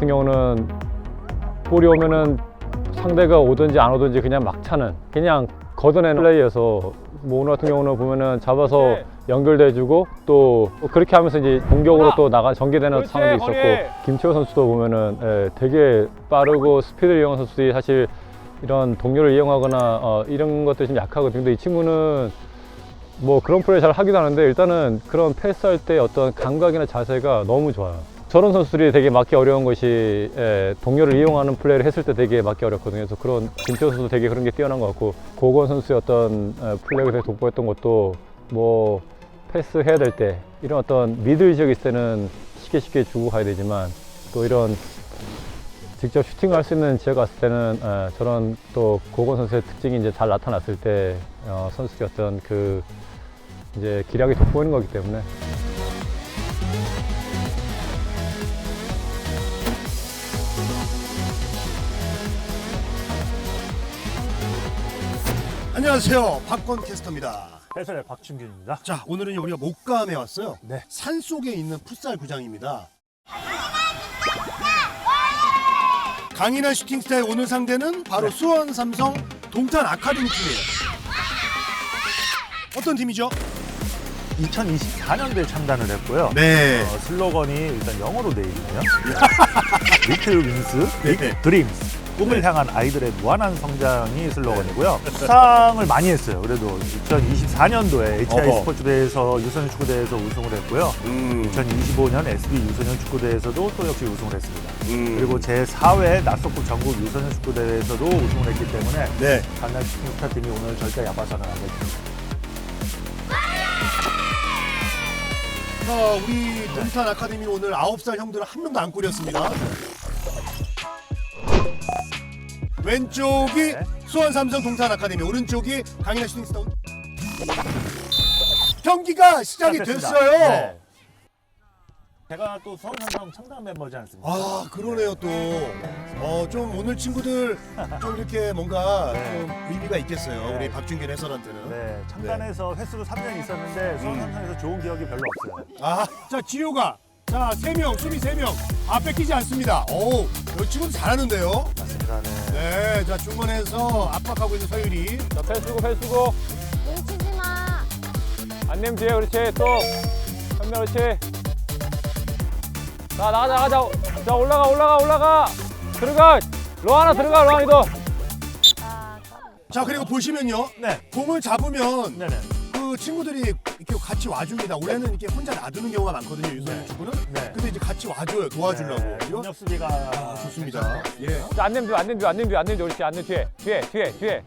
같은 경우는 볼이 오면은 상대가 오든지 안 오든지 그냥 막 차는 그냥 걷어내는 플레이여서 뭐 오늘 같은 경우는 보면은 잡아서 네. 연결돼주고 또 그렇게 하면서 이제 공격으로. 또 나가 전개되는 상황도 있었고. 김채호 선수도 보면은 예, 되게 빠르고 스피드를 이용한 선수들이 사실 이런 동료를 이용하거나 어, 이런 것들이 좀 약하거든요. 근데 이 친구는 뭐 그런 플레이 잘 하기도 하는데 일단은 그런 패스할 때 어떤 감각이나 자세가 너무 좋아요. 저런 선수들이 되게 맞기 어려운 것이 예, 동료를 이용하는 플레이를 했을 때 되게 맞기 어렵거든요. 그래서 그런 김태호 선수 되게 그런 게 뛰어난 것 같고 고건 선수의 어떤 예, 플레이가 되게 돋보였던 것도 뭐 패스 해야 될 때 이런 어떤 미들 지역에 있을 때는 쉽게 쉽게 주고 가야 되지만 또 이런 직접 슈팅을 할 수 있는 지역 갔을 때는 예, 저런 또 고건 선수의 특징이 이제 잘 나타났을 때 어, 선수의 어떤 그 이제 기량이 돋보이는 거기 때문에 안녕하세요. 박건 캐스터입니다. 해설의 박준균입니다. 자, 오늘은 우리가 목감에 왔어요. 네. 산 속에 있는 풋살 구장입니다. 강인한 슈팅 스타일 오늘 상대는 바로 네. 수원 삼성 동탄 아카데미 팀이에요. 어떤 팀이죠? 2024년도에 참가를 했고요. 네. 어, 슬로건이 일단 영어로 돼 있네요. 리틀 윈스, 네. 빅 드림스. 꿈을 향한 아이들의 무한한 성장이 슬로건이고요. 수상을 많이 했어요. 그래도 2024년도에 HI 어허. 스포츠대회에서 유소년 축구대회에서 우승을 했고요. 음, 2025년 SB 유소년 축구대회에서도 또 역시 우승을 했습니다. 음. 그리고 제 4회 낮소급 전국 유소년 축구대회에서도 우승을 했기 때문에 네. 강남 슈팅스타 팀이 오늘 절대 야바사는 안 됐습니다. 자, 우리 동탄 아카데미 오늘 9살 형들은 한 명도 안 꾸렸습니다. 왼쪽이 네. 수원 삼성 동탄 아카데미, 오른쪽이 강인한 슈팅 스타. 경기가 시작이 시작됐습니다. 됐어요. 네. 제가 또 서울삼성 창단 멤버지 않습니까? 아 그러네요 또. 어 좀 오늘 친구들 좀 이렇게 뭔가 네. 좀 의미가 있겠어요. 네. 우리 박준균 해설한테는. 네, 창단해서 횟수로 3년 있었는데 서울삼성에서 좋은 기억이 별로 없어요. 아, 자 지효가 자 세 명 수비 세 명. 아 뺏기지 않습니다. 오, 이 친구도 잘하는데요. 맞습니다. 네. 네, 자 중간에서 압박하고 있는 서율이. 자 패스고 패스고 뭉치지 마. 안 뒤에 그렇지 또 현명 그렇지 자 나가자 나가자 자 올라가 올라가 올라가 들어가 로 하나 들어가 로하니도 아, 까비. 자 그리고 보시면요, 네, 공을 잡으면 네네. 그 친구들이 이렇게 같이 와줍니다. 원래는 이렇게 혼자 놔두는 경우가 많거든요, 유소년 네. 축구는. 네. 근데 이제 같이 와줘요, 도와주려고. 네, 이거? 수비가 아, 좋습니다. 예. 안 내면 뒤에 안 내면 뒤에 안 내면 뒤에 안 내면 뒤에 그렇지 안 내면 뒤에 뒤에 뒤에 뒤에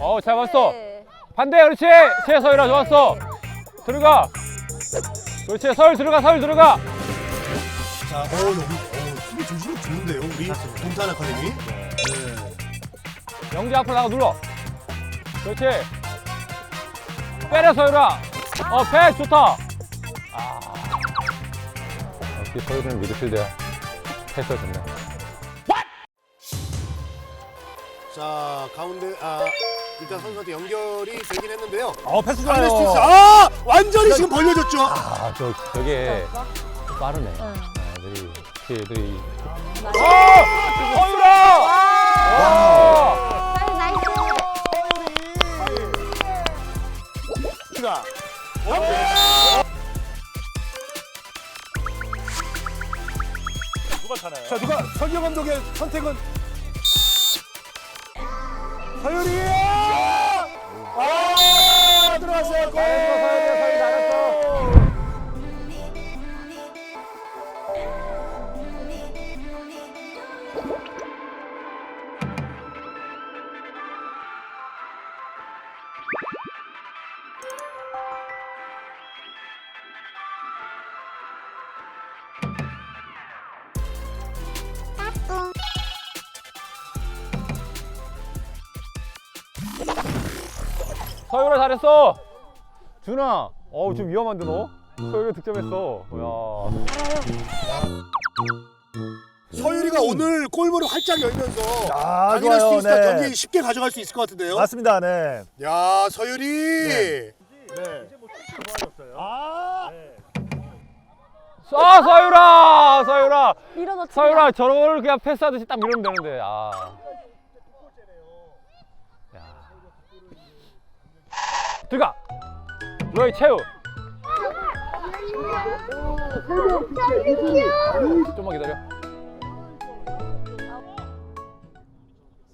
어 잘 봤어 네. 반대 그렇지 최 서율아 좋았어 들어가 그렇지 서율 들어가 서율 들어가 자, 어, 여기 어, 수비 조심이 좋은데요, 우리. 동탄 아카데미. 네. 네. 영지 앞으로 나가 눌러 그렇지 빼려 서율아 어패 좋다 아 역시 서율은 미드필드야 패스 좋네 자 가운데 아 일단 선수한테 연결이 되긴 했는데요. 어, 패스 좋아요. 슈팅 아 완전히 지금 벌려줬죠. 아저 저게 어, 빠르네 응. 아, 애들이 특히 애들이 나이스. 어! 서율아 와! 누가 차나요? 자 누가 설경 감독의 선택은 서율이 아 들어갔어요 골. 서율아 잘했어 준아 어우 좀 위험한데 너 서율이 득점했어 야 서율이가 오늘 골문을 활짝 열면서 아, 강인한 좋아요. 네. 경기 쉽게 가져갈 수 있을 것 같은데요. 맞습니다. 네. 야 서율이 네. 네. 아, 아 서유라 서유라 밀어넣지. 서유라 저걸 그냥 패스하듯이 딱 밀으면 되는데 아. 들어가. 로이 채우. 좀만 기다려.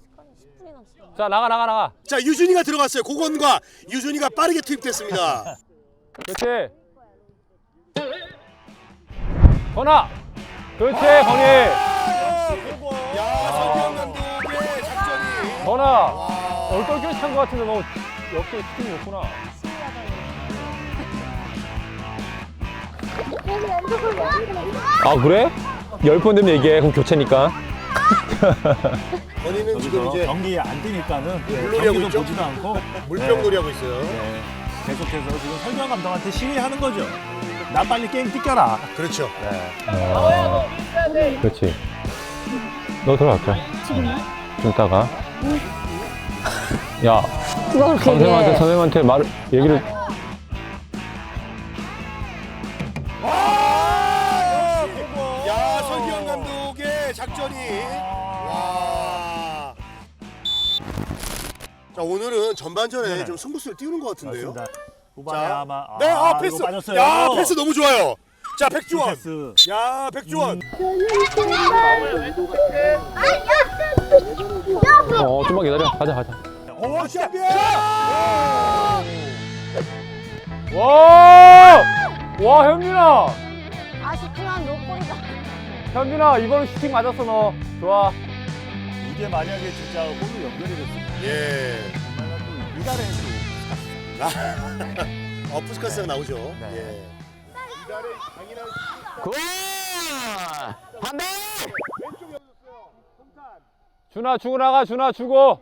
시간이 10분이 남았어. 자 나가 나가 나가. 자 유준이가 들어갔어요. 고건과 유준이가 빠르게 투입됐습니다. 그렇지. 건아. 그렇지 건이. 야 서기영 감독의 작전이. 건아. 얼떨결에 찬것 같은데 너 역시 스팀이 좋구나. 아 그래? 열 번 되면 얘기해. 그럼 교체니까. 건이는 지금 이제 경기에 안 뛰니까는 네, 물놀이 하고 경기도 있죠? 보지도 않고 물병 놀이 하고 있어요. 네, 계속해서 지금 설경 감독한테 시위하는 거죠. 나 빨리 게임 뛰겨라. 그렇죠. 아, 그렇지. 너 들어갈까? 좀 이따가. 야, 누가 그렇게 선생님한테, 얘기해? 선생님한테 말, 얘기를. 야 서기영 감독의 작전이. 와. 자 오늘은 전반전에 네네. 좀 승부수를 띄우는 것 같은데요. 맞습니다. 자, 아마 네, 아, 아, 패스. 빠졌어요. 야 패스 너무 좋아요. 자 백주원. 패스. 야 백주원. 어, 좀만 기다려. 가자, 가자. 오 챔피언. 와! 와, 현민아! 아쉽지만 노골이다. 현민아, 이번엔 슈팅 맞았어, 너. 좋아. 이게 만약에 진짜 골로 연결이 됐으면 예. 정말 또 이달의 또어 푸스카스가 나오죠. 네. 예. 준아, 주고 나가, 준아, 주고.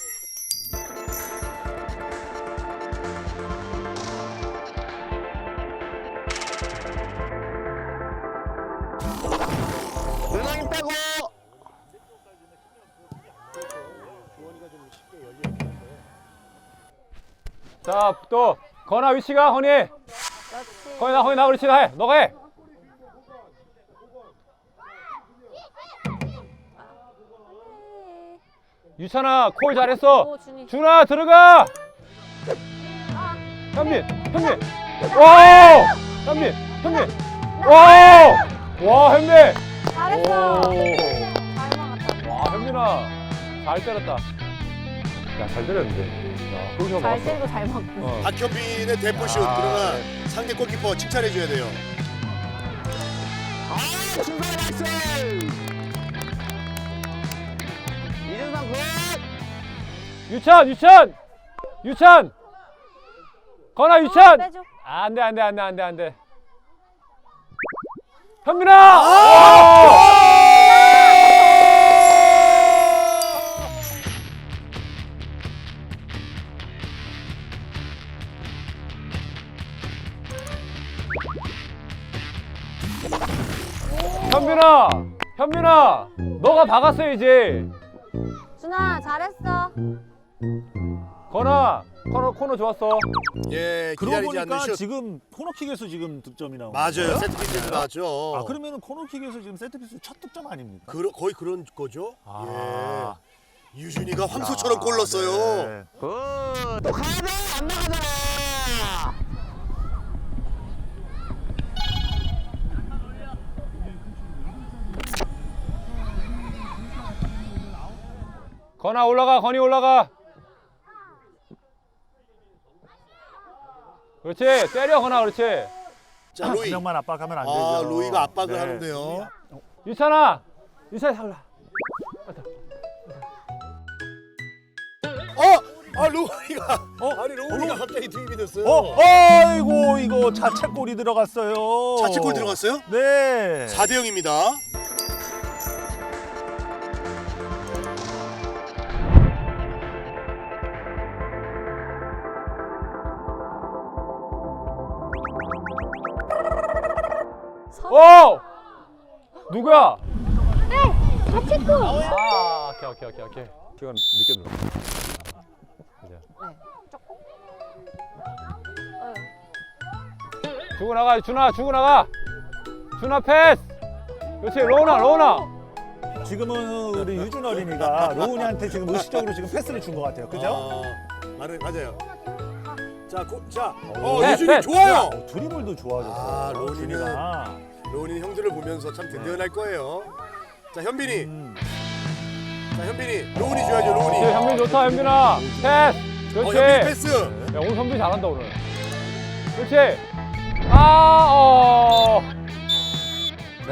자, 또, 건아 위치가, 허니. 허니 나, 허니 나, 그렇지, 나 해. 너가 해. 유찬아, 콜 잘했어. 오, 준이. 준아, 들어가! 아, 현민, 현민. 와! 현민, 현민. 와! 와, 현민. 잘했어. 오. 잘 막았다. 와, 현민아. 잘 때렸다. 야, 잘 때렸는데. 야, 거기서 잘 막았어. 때리고 잘 막고. 어. 박현빈의 대포슛 아, 그러나 네. 상대 골키퍼 칭찬해줘야 돼요. 유찬, 유찬! 유찬! 건아, 유찬! 빼줘. 아, 안 돼, 안 돼, 안 돼, 안 돼, 안 돼. 현민아! 오! 현민아! 너가 박았어야지. 준아, 잘했어. 건아, 코너, 코너 좋았어. 예, 그러고 기다리지 않는 보니까 슛. 지금 코너킥에서 지금 득점이 나오고 맞아요. 세트피스에서 나왔죠. 아 그러면은 코너킥에서 지금 세트피스 첫 득점 아닙니까? 그, 거의 그런 거죠. 아. 예. 유준이가 황소처럼 골 아, 넣었어요. 네. 건아 올라가, 건이 올라가. 그렇지, 때려, 건아, 그렇지. 자, 한 로이. 명만 압박하면 안 되죠. 아, 로이가 압박을 네. 하는데요. 유찬아, 유찬이 살라. 어! 아, 로이가. 어? 아니, 로이가 갑자기 투입이 됐어요. 어, 아이고 이거 자책골이 들어갔어요. 자책골 들어갔어요? 네. 4대 0입니다. 누구야? 아, 오케이, 오케이, 오케이, 오케이. 시간 늦게 들어. 주고 나가, 준아, 주고 나가. 준아 패스. 그렇지, 로우나, 로우나. 지금은 우리 유준 어린이가 로운이한테 지금 의식적으로 지금 패스를 준 것 같아요. 그죠? 아, 맞아요, 맞아요. 자, 고, 자, 어, 네, 유준이 네. 좋아요. 어, 드리블도 좋아졌어요. 아, 로운이는- 준이가. 로운이 형들을 보면서 참 든든할 거예요. 자, 현빈이. 음. 자, 현빈이. 로운이 줘야죠, 로운이. 그렇지, 현민 좋다, 현민아. 패스. 어, 그렇지. 현빈이 패스. 야, 오늘 현빈 잘한다, 오늘. 그렇지. 아, 어.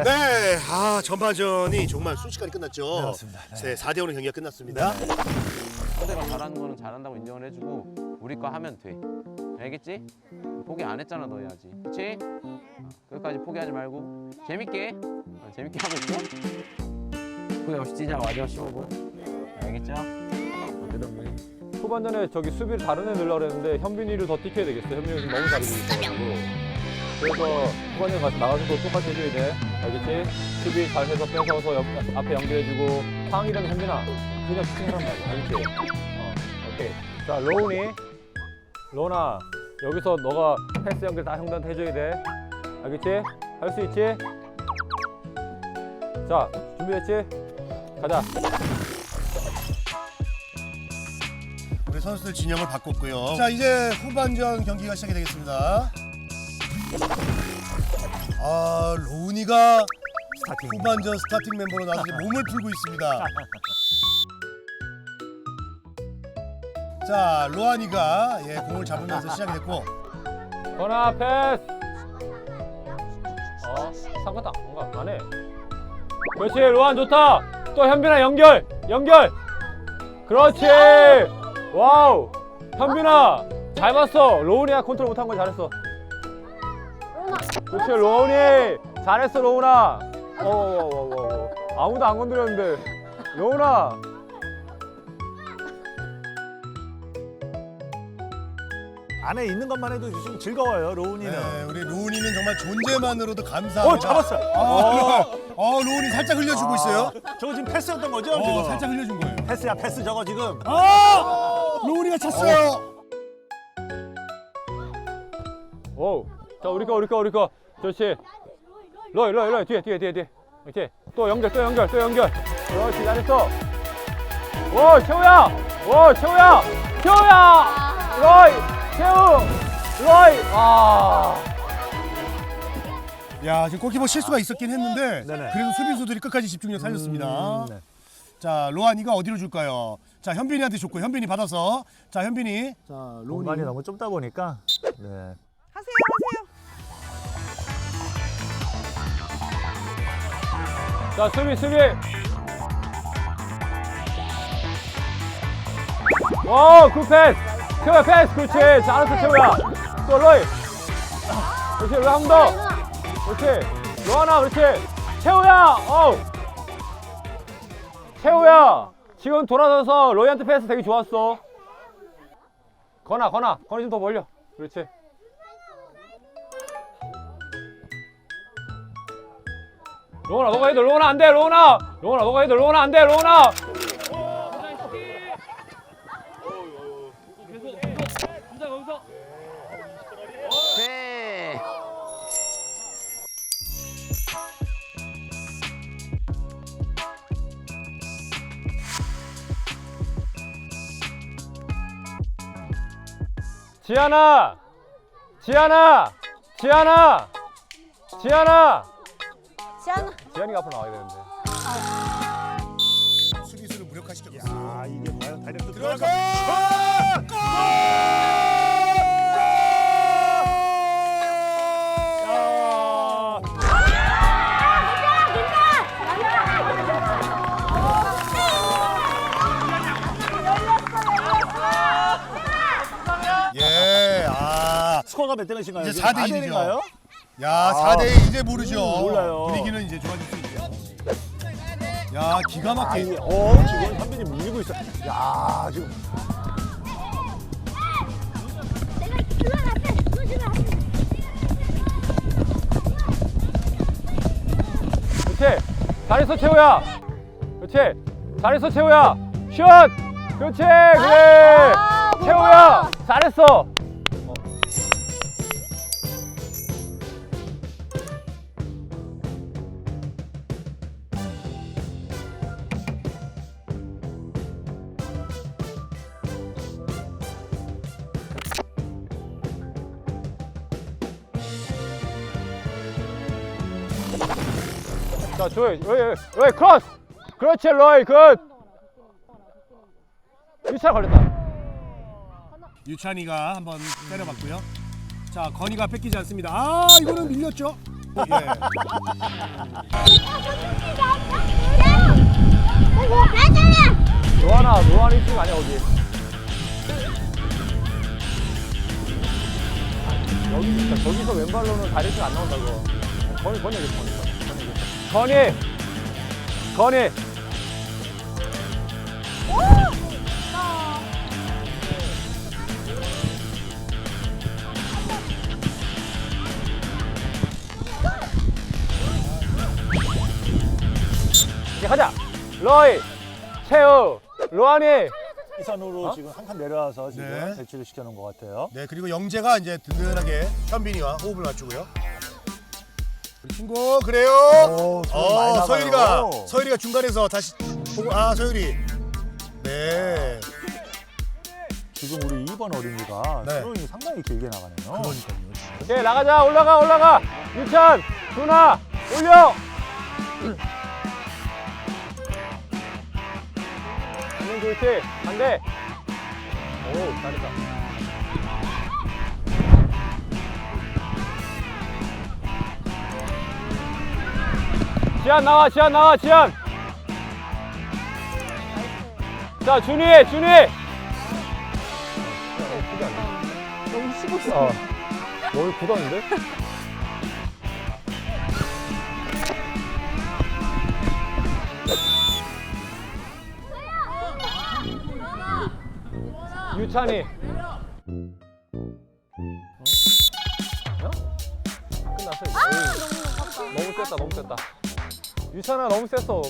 네, 아 전반전이 정말 순식간에 끝났죠. 네, 맞습니다. 네. 네, 4대 5는 경기가 끝났습니다. 상대가 잘하는 거는 잘한다고 인정을 해주고 우리 거 하면 돼. 알겠지? 포기 안 했잖아 너희 아직. 그치? 어, 끝까지 포기하지 말고 재밌게 어, 재밌게 하고 있어. 포기 없이 뛰자 마지막 15분. 알겠죠? 후반전에 저기 수비를 다른 애 넣으려고 했는데 현빈이를 더 뛰켜야 되겠어. 현빈이 지금 너무 잘해주고 있어가지고. 그래서 후반전에 가서 나가서 또 똑같이 해줘야 돼. 알겠지? 수비 잘 해서 뺏어서 옆, 앞에 연결해주고 상이랑 현빈아 그냥 슈팅하란 말이야. 알겠지? 어, 오케이. 자, 로운이. 로나 여기서 너가 패스 연결 다 형들한테 해줘야 돼. 알겠지? 할 수 있지? 자, 준비됐지? 가자. 우리 선수들 진영을 바꿨고요. 자, 이제 후반전 경기가 시작이 되겠습니다. 아, 로운이가 스타팅. 후반전 스타팅 멤버로 나서 이제 몸을 풀고 있습니다. 자, 로안이가 예, 공을 잡으면서 시작이 됐고 건아 패스. 어, 상관다. 뭔가 안 해. 그렇지, 로한 좋다. 또 현빈아 연결, 연결. 그렇지. 와우. 현빈아 잘 봤어. 로운이가 컨트롤 못한 거 잘했어. 그렇지, 로운이 잘했어, 로운아. 어, 어, 어, 어, 어. 아무도 안 건드렸는데, 로운아. 안에 있는 것만 해도 지금 즐거워요, 로운이는. 네, 우리 로운이는 정말 존재만으로도 감사합니다. 어, 잡았어요. 아, 어. 어, 로운이 살짝 흘려주고 있어요. 저거 지금 패스였던 거죠? 어, 지금? 살짝 흘려준 거예요. 패스야, 패스 저거 지금. 아! 로운이가 찼어요. 오. 자, 우리 거, 우리 거, 우리 거. 그렇지. 로이, 로이, 로이. 뒤에, 뒤에, 뒤에, 뒤에. 그렇지. 또 연결, 또 연결, 또 연결. 그렇지, 잘했어. 오, 최우야. 오, 최우야. 최우야. 로이, 최우. 로이. 아. 야, 지금 골키퍼 실수가 있었긴 했는데 네네. 그래도 수비수들이 끝까지 집중력 살렸습니다. 음, 네. 자, 로안이가 어디로 줄까요? 자, 현빈이한테 줬고 현빈이 받아서 자, 현빈이 자, 공간이 너무 좁다 보니까. 네. 하세요 하세요 자, 수비, 수비. 오, 굿 패스. 최우야 패스. 그렇지. 잘했어, 최우야. 또 로이. 그렇지, 로이 한번 더. 그렇지. 로하나, 그렇지. 최우야. 어우. 최우야. 지금 돌아서서 로이한테 패스 되게 좋았어. 건아, 건아. 건이 좀 더 벌려. 그렇지. 로우나 너가 해도 로우나 안돼 로우나 로우나 너가 해도 로우나 안돼 로우나 지안아 지안아 지안아 지안아 지안아. 지안이가 앞으로 나와야 되는데 수비수를 무력화시켰어요. 아, 이게 과연 다이렉트 들어가! 스코어가 몇 대 몇인가요? 이제 지금 4대 1 이죠. 인가요? 야, 아. 4대 이제 모르죠. 음, 몰라요. 분위기는 이제 좋아질 수 있죠. 야, 기가 아, 막히게. 이게, 어, 지금 현빈이 물리고 있어. 야, 지금. 그렇지 잘했어 채우야 그렇지. 잘했어 채우야. 슛. 그렇지. 그래. 아, 채우야. 잘했어. 자, 조이, 로이, 로이 크로스. 그렇지, 로이 굿. 유차 걸렸다. 유찬이가 한번 때려봤고요. 자, 건이가 뺏기지 않습니다. 아, 이거는 밀렸죠? 예. 노하나, 노하나 일찍 아니야 어디? 여기 진짜 저기서 왼발로는 다리가 안 나온다고. 건이 건이 여기 건이 건이 건이 건이 이제 가자. 로이, 채우, 로하니. 이선으로 지금 한 칸 내려와서 지금 네. 배치를 시켜놓은 것 같아요. 네, 그리고 영재가 이제 든든하게 현빈이와 호흡을 맞추고요. 우리 친구 그래요. 오, 서율 많이 어, 나가요. 서율이가 서율이가 중간에서 다시 보고 아 서율이. 네. 지금 우리 2번 어린이가 네. 스로잉이 상당히 길게 나가네요. 그러니까요. 오케이 나가자 올라가 올라가 유찬 준아 올려 한명 좋지 안돼 오 잘했다 지한 나와 지한 나와 지한 자 준이 준이 너무 쉬고 있어. 어 너무 굳었는데? 유찬이. 어? 끝났어. 이제. 너무 셌다, 너무 셌다. 유찬아 너무 셌어. 뭐.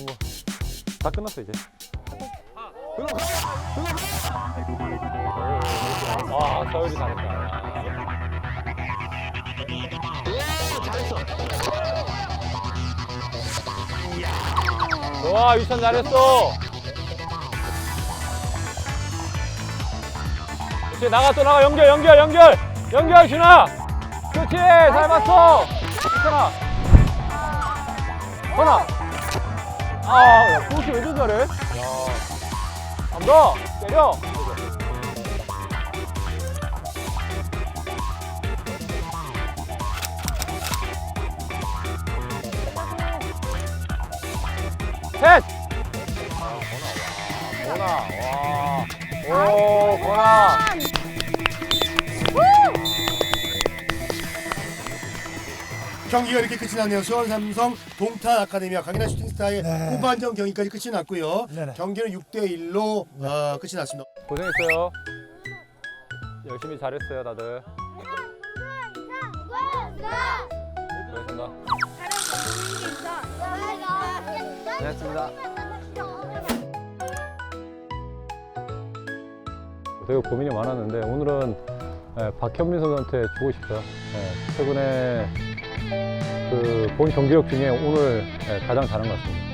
다 끝났어 이제. 아, 서율이 잘했다. 와 유찬 잘했어. 그렇지 나가 또 나가 연결 연결 연결 연결 준아. 그렇지 잘 봤어. 유찬아. 하나. 아, 야, 그렇게 잘해? 야, 한번 때려. 셋! 보나, 와. 오, 보나. 경기가 이렇게 끝이 났네요. 수원 삼성 동탄 아카데미와 강인한 슈팅스타의 후반전 경기까지 끝이 났고요. 네네. 경기는 6대 1로 어, 끝이 났습니다. 고생했어요. 열심히 잘했어요, 다들. 고생했습니다. 잘했습니다. 되게 고민이 많았는데 오늘은 예, 박현민 선수한테 주고 싶어요. 예, 최근에 그 본 경기력 중에 오늘 예, 가장 잘한 것 같습니다.